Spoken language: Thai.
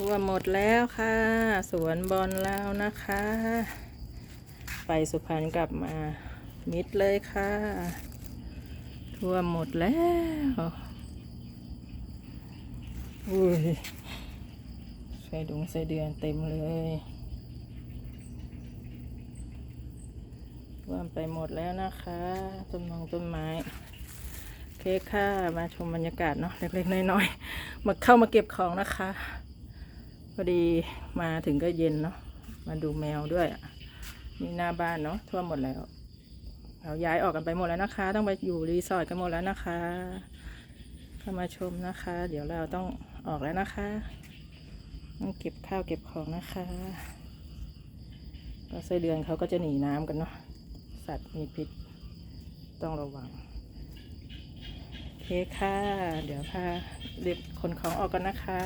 ท่วหมดแล้วค่ะ สวนบอลแล้วนะคะ ไปสุพรรณกลับมามิดเลยค่ะท่วหมดแล้วอุ้ยใส่ดุงใส่เดือนเต็มเลยท่วมไปหมดแล้วนะคะต้นมงต้นไม้โอเคค่ะ มาชมบรรยากาศเนาะเล็กๆน้อยๆมาเข้ามาเก็บของนะคะ พอดีมาถึงก็เย็นเนาะมาดูแมวด้วยนี่หน้าบ้านเนาะท่วมหมดแล้วเราย้ายออกกันไปหมดแล้วนะคะ ต้องไปอยู่รีสอร์ทกันหมดแล้วนะคะเข้ามาชมนะคะ เดี๋ยวเราต้องออกแล้วนะคะต้องเก็บข้าวเก็บของนะคะก็ไส้เดือนเขาก็จะหนีน้ำกันเนาะสัตว์มีพิษต้องระวังโอเคค่ะ เดี๋ยวพาเรียบขนของออกกันนะคะ